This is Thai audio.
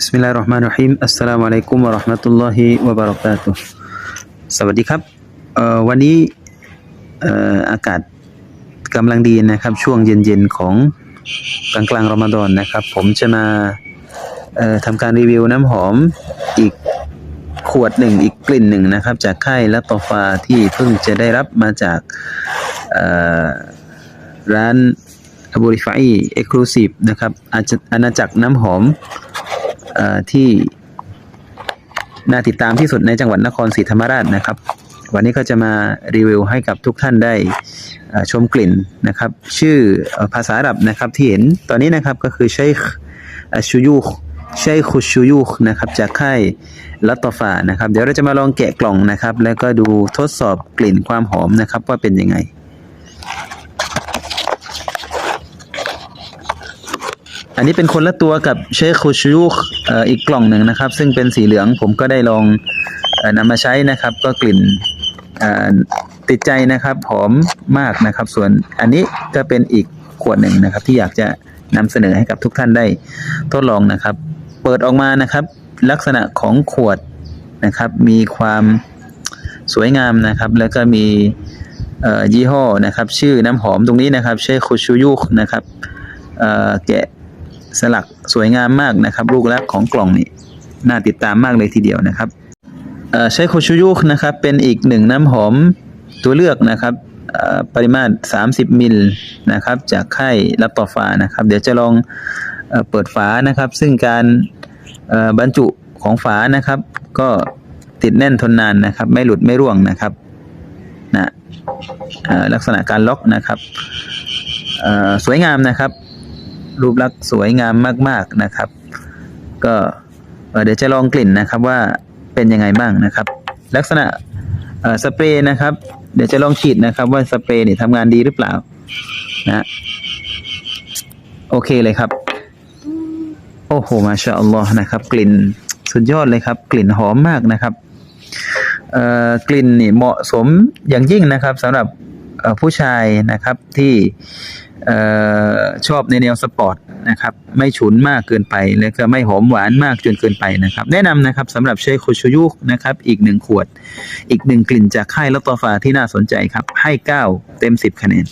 บิสมิลลาฮิรเราะห์มานิรเราะฮีมอัสสลามุอะลัยกุมวะราะห์มะตุลลอฮิวะบรากาตุสวัสดีครับวันนี้อากาศกำลังดีนะครับ ช่วงเย็นๆของกลางกลางรอมฎอนนะครับ ผมจะมาทำการรีวิวน้ำหอมอีกขวดหนึ่งอีกกลิ่นหนึ่งนะครับ จากค่ายละตอฟาที่เพิ่งจะได้รับมาจากร้านอบูริฟายเอ็กซ์คลูซีฟนะครับอาณาจักรน้ำหอม ที่น่าติดตามที่สุดในจังหวัดนครศรีธรรมราชนะครับ วันนี้ก็จะมารีวิวให้กับทุกท่านได้ชมกลิ่นนะครับ ชื่อภาษาอาหรับนะครับที่เห็นตอนนี้นะครับก็คือชัยคชูยูคชัยคุชูยูคนะครับจากค่ายลัตตอฟานะครับ เดี๋ยวเราจะมาลองแกะกล่องนะครับ แล้วก็ดูทดสอบกลิ่นความหอมนะครับว่าเป็นยังไง อันนี้เป็นคนละตัวกับเชคคูชูคอีกกล่องหนึ่งนะครับ ซึ่งเป็นสีเหลืองผมก็ได้ลองอนำมาใช้นะครับ ก็กลิ่นติดใจนะครับหอมมากนะครับ ส่วนอันนี้ก็เป็นอีกขวดหนึ่งนะครับ ที่อยากจะนำเสนอให้กับทุกท่านได้ทดลองนะครับ เปิดออกมานะครับ ลักษณะของขวดนะครับ มีความสวยงามนะครับ แล้วก็มียี่ห้อนะครับ ชื่อน้ำหอมตรงนี้นะครับเชคคูชูยุคนะครับแกะ สลักสวยงามมากนะครับลูกลักษณ์ของกล่องนี่น่าติดตามมากเลยทีเดียวนะครับใช้โคชูยุกนะครับเป็นอีกหนึ่งน้ำหอมตัวเลือกนะครับปริมาตร 30 มิลนะครับจากค่ายลับต่อฟ้านะครับ เดี๋ยวจะลองเอเปิดฝานะครับ ซึ่งการบรรจุของฝานะครับ ก็ติดแน่นทนนานนะครับ ไม่หลุดไม่ร่วงนะครับนะเอ่อลักษณะการล็อกนะครับสวยงามนะครับ รูปลักษณ์สวยงามมากๆนะครับ ก็เดี๋ยวจะลองกลิ่นนะครับว่าเป็นยังไงบ้างนะครับ ลักษณะสเปรย์นะครับ เดี๋ยวจะลองฉีดนะครับ ว่าสเปรย์นี่ทำงานดีหรือเปล่านะโอเคเลยครับ โอ้โหมาชาอัลลอฮ์นะครับ กลิ่นสุดยอดเลยครับ กลิ่นหอมมากนะครับกลิ่นนี่เหมาะสมอย่างยิ่งนะครับสำหรับ ผู้ชายนะครับที่อชอบในแนวสปอร์ตนะครับไม่ฉุนมากเกินไป แล้วก็ไม่หอมหวานมากจนเกินไปนะครับ แนะนำนะครับสำหรับเชคโคชูยุกนะครับอีกหนึ่งขวด อีกหนึ่งกลิ่นจากค่ายลอตตอฟาที่น่าสนใจครับให้ 9 เต็ม 10 คะแนน